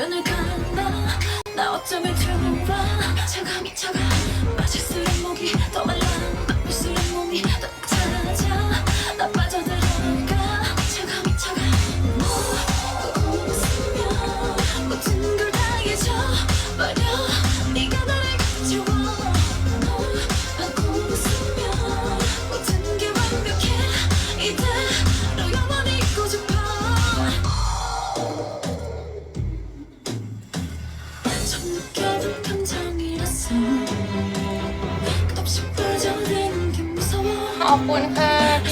눈을 감아 나 어쩜 이처럼 봐 차가 미쳐가. 마실수록 목이 더 말라 ขอบคุณค่ะ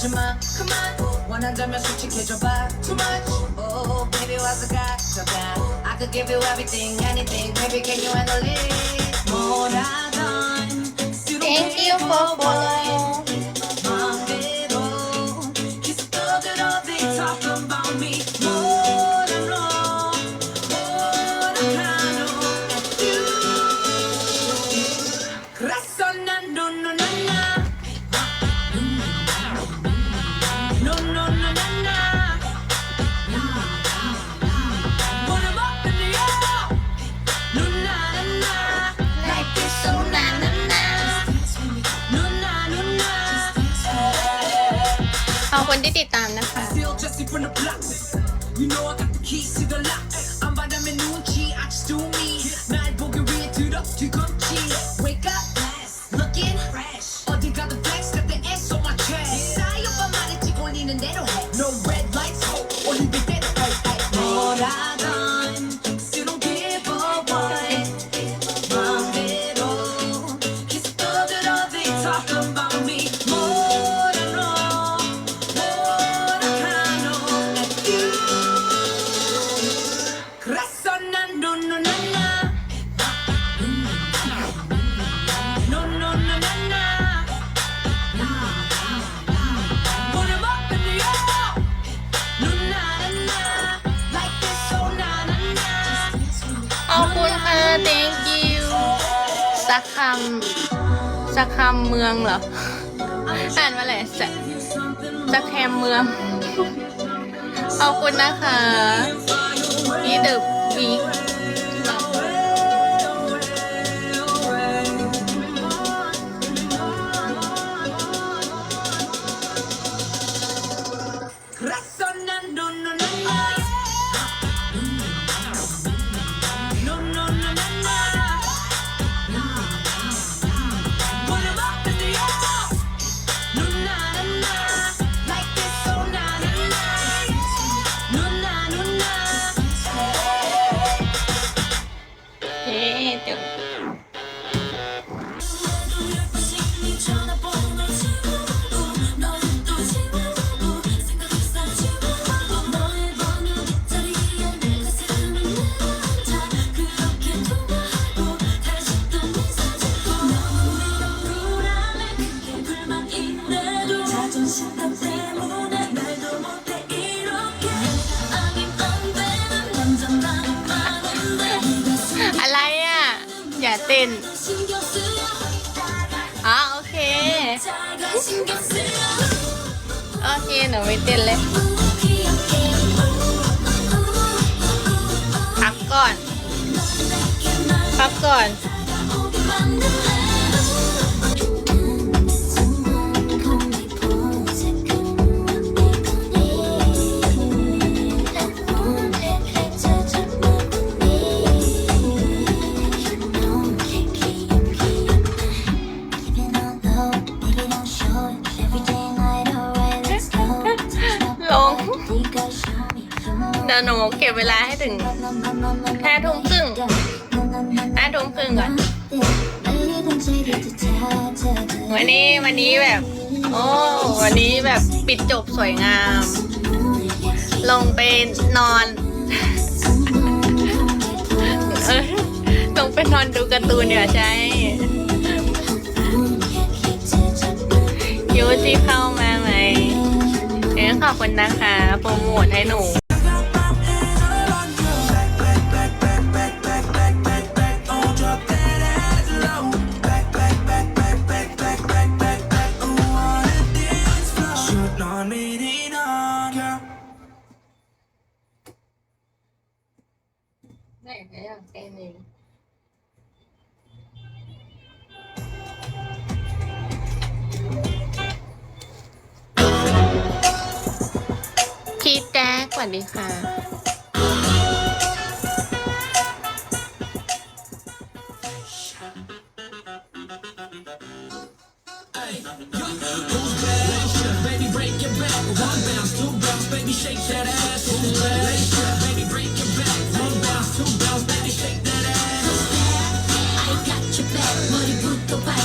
하지마 그만 원한다면 솔직해져봐 Too much. Oh baby 와서 가져가 I could give you everything anything. Baby can you handle it? 뭐라던 Thank you for following. ขอบคุณที่ติดตามนะคะ You got ค่ะ thank you สักคำสักคำเมืองเหรอ อ่านว่าอะไรสักสักแคมเมือง ขอบคุณนะคะนี่เดอะบิ๊ นอ๋อโอเค โอเคหนูไม่เต้นเลยพักก่อนพักก่อน หนูเก็บเวลาให้ถึงห้าทุ่มครึ่งห้าทุ่มครึ่งก่อนวันนี้วันนี้แบบ โอ้วันนี้แบบปิดจบสวยงาม ลงไปนอนลงไปนอนดูการ์ตูนเดี๋ยวใช่ยูที่เข้ามาไหมเอ้ยขอบคุณนะคะโปรโมทให้หนู นอนไม่ได้นอนครับไหนไหนอยากเป็นเองพี่แจ๊กสวัสดีค่ะ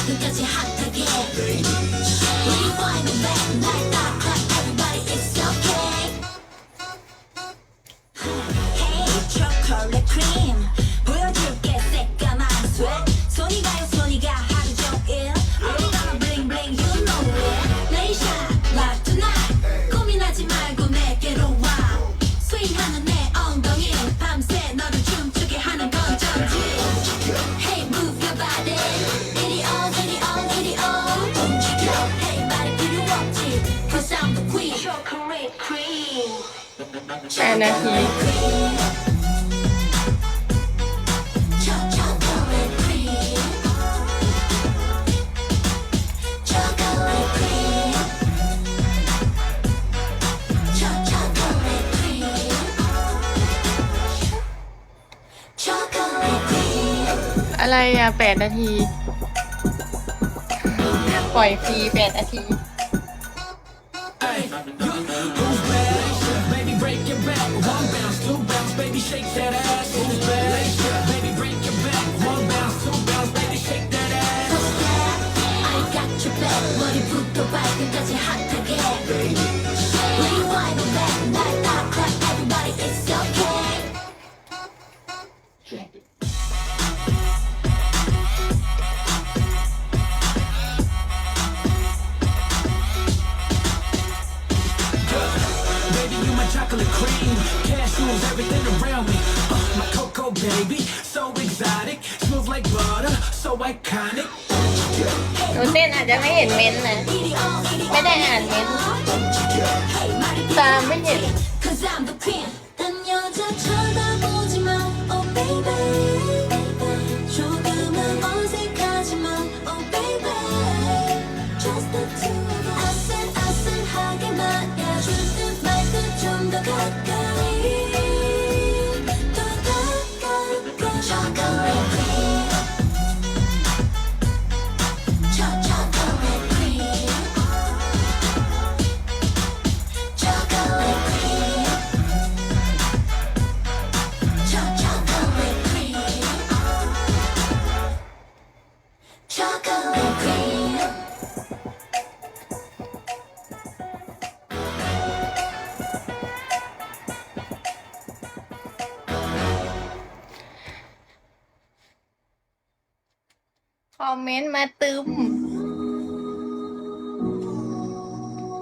끝까지 핫하 แปดนาทีอะไรอะแปดนาที ปล่อยฟรีแปดนาที shake that ass. Who's bad? Baby, break your back. One bounce, two bounce, baby, shake that ass. I got your back 머리부터 발끝까지 핫 baby, so exotic, smooth like butter, so iconic. Cause I'm the king. คอมเมนต์มาตึม